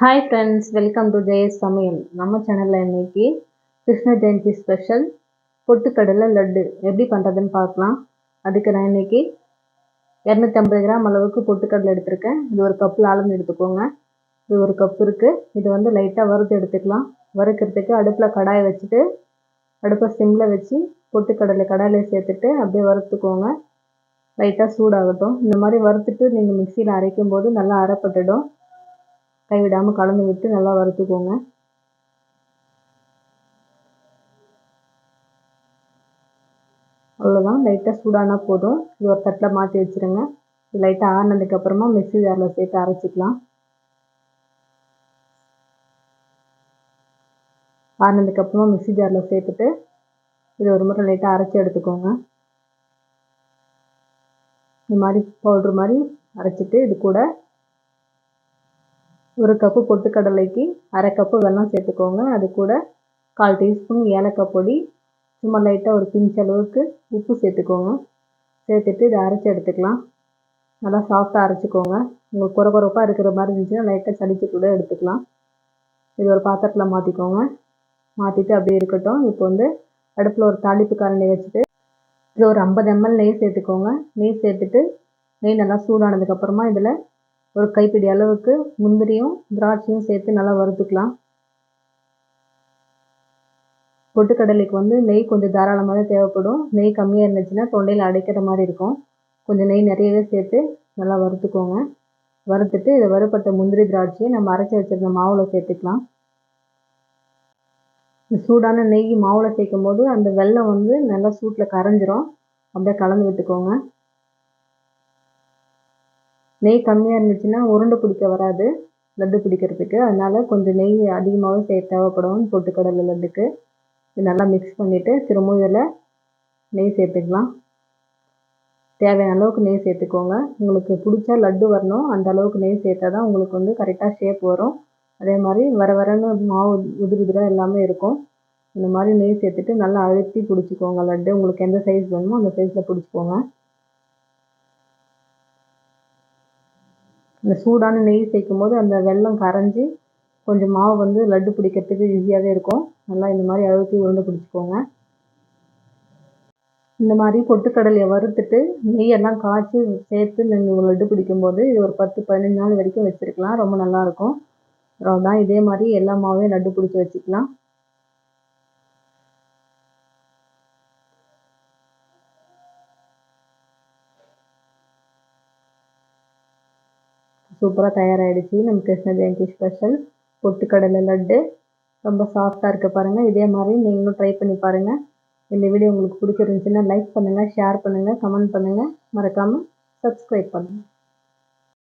Hi friends welcome to Jayas சமையல் நம்ம சேனலில் இன்னைக்கு கிருஷ்ண ஜெயந்தி ஸ்பெஷல் பொட்டுக்கடலை லட்டு. எப்படி பண்ணுறதுன்னு பார்க்கலாம். அதுக்கு நான் இன்னைக்கு இரநூத்தம்பது கிராம் அளவுக்கு பொட்டுக்கடலை எடுத்திருக்கேன். இது ஒரு கப்பில் அளந்து எடுத்துக்கோங்க. இது ஒரு கப் இருக்குது இது வந்து லைட்டாக வறுத்து எடுத்துக்கலாம். வறுக்கிறதுக்கு அடுப்பில் கடாயை வச்சுட்டு அடுப்பை சிம்மில் வச்சு பொட்டுக்கடலை கடாயில் சேர்த்துட்டு அப்படியே வறுத்துக்கோங்க. லைட்டாக சூடாகட்டும். இந்த மாதிரி வறுத்துட்டு நீங்கள் மிக்சியில் அரைக்கும் போது நல்லா அரைப்பட்டுடும். கைவிடாமல் கலந்து விட்டு நல்லா வறுத்துக்கோங்க. அவ்வளோதான் லைட்டாக சூடானா போதும். இது ஒரு தட்டில் மாற்றி வச்சுருங்க. லைட்டாக ஆறினதுக்கப்புறமா மிக்சி ஜாரில் சேர்த்து அரைச்சிக்கலாம். ஆறினதுக்கப்புறமா மிக்சி ஜாரில் சேர்த்துட்டு இது ஒரு முறை லைட்டாக அரைச்சி எடுத்துக்கோங்க. இந்த மாதிரி பவுட்ரு மாதிரி அரைச்சிட்டு இது கூட ஒரு கப்பு பொட்டுக்கடலைக்கு அரை கப்பு வெல்லம் சேர்த்துக்கோங்க. அது கூட கால் டீஸ்பூன் ஏலக்காய் பொடி சும்மா லைட்டாக ஒரு பிஞ்ச் அளவுக்கு உப்பு சேர்த்துக்கோங்க. சேர்த்துட்டு இதை அரைச்சி எடுத்துக்கலாம். நல்லா சாஃப்டாக அரைச்சிக்கோங்க. உங்களுக்கு குறை குறைப்பாக இருக்கிற மாதிரி இருந்துச்சுன்னா லைட்டாக சளிச்சு கூட எடுத்துக்கலாம். இது ஒரு பாத்திரத்தில் மாற்றிக்கோங்க மாற்றிட்டு அப்படியே இருக்கட்டும். இப்போ வந்து அடுப்பில் ஒரு தாளிப்பு கரண்டி வச்சுட்டு இதில் ஒரு ஐம்பது எம்எல் நெய் சேர்த்துக்கோங்க. நெய் சேர்த்துட்டு நெய் நல்லா சூடானதுக்கப்புறமா இதில் ஒரு கைப்பிடி அளவுக்கு முந்திரியும் திராட்சையும் சேர்த்து நல்லா வறுத்துக்கலாம். பொட்டுக்கடலைக்கு வந்து நெய் கொஞ்சம் தாராளமாக தேவைப்படும். நெய் கம்மியாக இருந்துச்சுன்னா தொண்டையில் அடைக்கிற மாதிரி இருக்கும். கொஞ்சம் நெய் நிறையவே சேர்த்து நல்லா வறுத்துக்கோங்க. வறுத்துட்டு இதை வறுப்பட்ட முந்திரி திராட்சையை நம்ம அரைச்சி வச்சுருந்த மாவில் சேர்த்துக்கலாம். இந்த சூடான நெய் மாவில் சேர்க்கும் போது அந்த வெல்லம் வந்து நல்லா சூட்டில் கரைஞ்சிரும். அப்படியே கலந்து விட்டுக்கோங்க. நெய் கம்மியாக இருந்துச்சுன்னா உருண்டை பிடிக்க வராது லட்டு பிடிக்கிறதுக்கு. அதனால் கொஞ்சம் நெய் அதிகமாகவே சே தேவைப்படும் பொட்டுக்கடலை லட்டுக்கு. இது நல்லா மிக்ஸ் பண்ணிவிட்டு திரும்பவும் இதில் நெய் சேர்த்துக்கலாம். தேவையான அளவுக்கு நெய் சேர்த்துக்கோங்க. உங்களுக்கு பிடிச்சா லட்டு வரணும். அந்த அளவுக்கு நெய் சேர்த்தா தான் உங்களுக்கு வந்து கரெக்டாக ஷேப் வரும். அதே மாதிரி வர வரன்னு மாவு உதிர் உதிராக எல்லாமே இருக்கும். இந்த மாதிரி நெய் சேர்த்துட்டு நல்லா அழுத்தி பிடிச்சிக்கோங்க லட்டு. உங்களுக்கு எந்த சைஸ் வேணுமோ அந்த சைஸில் பிடிச்சிக்கோங்க. இந்த சூடான நெய் சேர்க்கும் போது அந்த வெல்லம் கரைஞ்சி கொஞ்சம் மாவு வந்து லட்டு பிடிக்கிறதுக்கு ஈஸியாகவே இருக்கும். நல்லா இந்த மாதிரி அழுத்தி உருண்டை பிடிச்சிக்கோங்க. இந்த மாதிரி பொட்டுக்கடலையை வறுத்துட்டு நெய்யெல்லாம் காய்ச்சி சேர்த்து நீங்கள் லட்டு பிடிக்கும்போது இது ஒரு பத்து பதினஞ்சு நாள் வரைக்கும் வச்சுருக்கலாம். ரொம்ப நல்லாயிருக்கும் தான் இதே மாதிரி எல்லா மாவையும் லட்டு பிடிச்சி வச்சுக்கலாம். சூப்பராக தயாராகிடுச்சு நம்ம கிருஷ்ண ஜெயந்தி ஸ்பெஷல் பொட்டுக்கடலை லட்டு. ரொம்ப சாஃப்டாக இருக்குது பாருங்கள் இதே மாதிரி நீங்களும் ட்ரை பண்ணி பாருங்கள் இந்த வீடியோ உங்களுக்கு பிடிச்சிருந்துச்சுன்னா லைக் பண்ணுங்கள் ஷேர் பண்ணுங்கள் கமெண்ட் பண்ணுங்கள் மறக்காமல் சப்ஸ்கிரைப் பண்ணுங்கள்